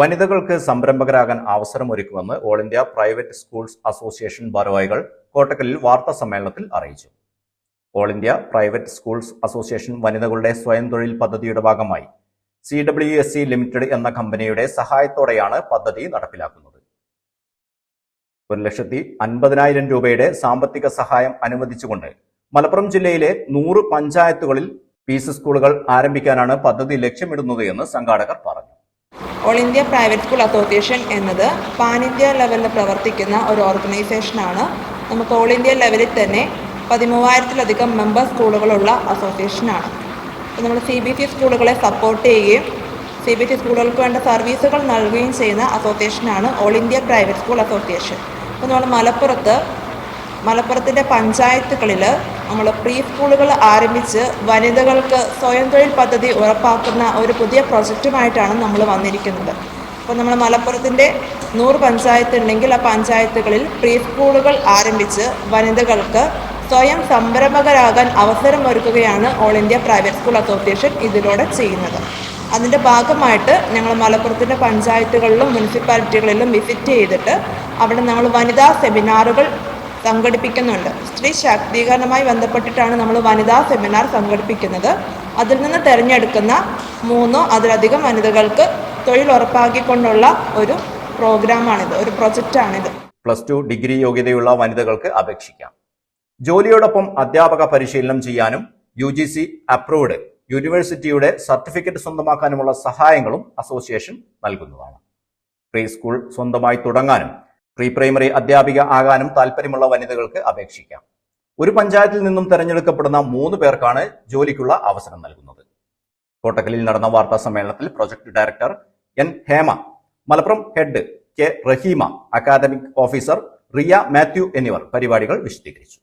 വനിതകൾക്ക് സംരംഭകരാകാൻ അവസരം അവസരമൊരുക്കുമെന്ന് all India private schools association ഭാരവാഹികൾ കോട്ടക്കലിൽ വാർത്താ സമ്മേളനത്തിൽ അറിയിച്ചു. All India private schools association വനിതകളുടെ സ്വയം തൊഴിൽ പദ്ധതിയുടെ ഭാഗമായി C W S C limited എന്ന കമ്പനിയുടെ സഹായത്തോടെയാണ് പദ്ധതി നടപ്പിലാക്കുന്നത്. ഒരു ലക്ഷത്തി അൻപതിനായിരം രൂപയുടെ സാമ്പത്തിക സഹായം അനുവദിച്ചുകൊണ്ട് മലപ്പുറം ജില്ലയിലെ നൂറ് പഞ്ചായത്തുകളിൽ പീസ് സ്കൂളുകൾ ആരംഭിക്കാനാണ് പദ്ധതി ലക്ഷ്യമിടുന്നത് എന്ന് സംഘാടകർ പറഞ്ഞു. All India private school association എന്നത് പാൻ ഇന്ത്യ ലെവലിൽ പ്രവർത്തിക്കുന്ന ഒരു ഓർഗനൈസേഷനാണ് നമുക്ക് ഓൾ ഇന്ത്യ ലെവലിൽ തന്നെ പതിമൂവായിരത്തിലധികം മെമ്പർ സ്കൂളുകളുള്ള അസോസിയേഷനാണ് അപ്പോൾ നമ്മൾ സി ബി ഇ സ്കൂളുകളെ സപ്പോർട്ട് ചെയ്യുകയും സി ബി ഇ സ്കൂളുകൾക്ക് വേണ്ട സർവീസുകൾ നൽകുകയും ചെയ്യുന്ന അസോസിയേഷനാണ് all India private school association. അപ്പോൾ നമ്മൾ മലപ്പുറത്ത് മലപ്പുറത്തിന്റെ പഞ്ചായത്തുകളിൽ നമ്മൾ പ്രീ സ്കൂളുകൾ ആരംഭിച്ച് വനിതകൾക്ക് സ്വയം തൊഴിൽ പദ്ധതി ഉറപ്പാക്കുന്ന ഒരു പുതിയ പ്രൊജക്റ്റുമായിട്ടാണ് നമ്മൾ വന്നിരിക്കുന്നത്. അപ്പോൾ നമ്മൾ മലപ്പുറത്തിന്റെ നൂറ് പഞ്ചായത്ത് ഉണ്ടെങ്കിൽ ആ പഞ്ചായത്തുകളിൽ പ്രീ സ്കൂളുകൾ ആരംഭിച്ച് വനിതകൾക്ക് സ്വയം സംരംഭകരാകാൻ അവസരം ഒരുക്കുകയാണ് all India private school association ഇതിലൂടെ ചെയ്യുന്നത്. അതിന്റെ ഭാഗമായിട്ട് ഞങ്ങൾ മലപ്പുറത്തിന്റെ പഞ്ചായത്തുകളിലും മുനിസിപ്പാലിറ്റികളിലും വിസിറ്റ് ചെയ്തിട്ട് അവിടെ നമ്മൾ വനിതാ സെമിനാറുകൾ സംഘടിപ്പിക്കുന്നുണ്ട്. സ്ത്രീ ശാക്തീകരണവുമായി ബന്ധപ്പെട്ടിട്ടാണ് നമ്മൾ വനിതാ സെമിനാർ സംഘടിപ്പിക്കുന്നത്. അതിൽ നിന്ന് തിരഞ്ഞെടുക്കുന്ന മൂന്നോ അതിലധികം വനിതകൾക്ക് തൊഴിൽ ഉറപ്പാക്കിക്കൊണ്ടുള്ള ഒരു പ്രോഗ്രാമാണിത് ഒരു പ്രൊജക്റ്റാണിത്. പ്ലസ് ടു ഡിഗ്രി യോഗ്യതയുള്ള വനിതകൾക്ക് അപേക്ഷിക്കാം. ജോലിയോടൊപ്പം അധ്യാപക പരിശീലനം ചെയ്യാനും യു ജി സി അപ്രൂവ്ഡ് യൂണിവേഴ്സിറ്റിയുടെ സർട്ടിഫിക്കറ്റ് സ്വന്തമാക്കാനുമുള്ള സഹായങ്ങളും അസോസിയേഷൻ നൽകുന്നതാണ്. പ്രീ സ്കൂൾ സ്വന്തമായി തുടങ്ങാനും പ്രീ പ്രൈമറി അധ്യാപിക ആകാനും താല്പര്യമുള്ള വനിതകൾക്ക് അപേക്ഷിക്കാം. ഒരു പഞ്ചായത്തിൽ നിന്നും തെരഞ്ഞെടുക്കപ്പെടുന്ന മൂന്ന് പേർക്കാണ് ജോലിക്കുള്ള അവസരം നൽകുന്നത്. കോട്ടക്കലിൽ നടന്ന വാർത്താ സമ്മേളനത്തിൽ project director N Hema Malappuram head K Raheema academic officer Riya Mathew എന്നിവർ പരിപാടികൾ വിശദീകരിച്ചു.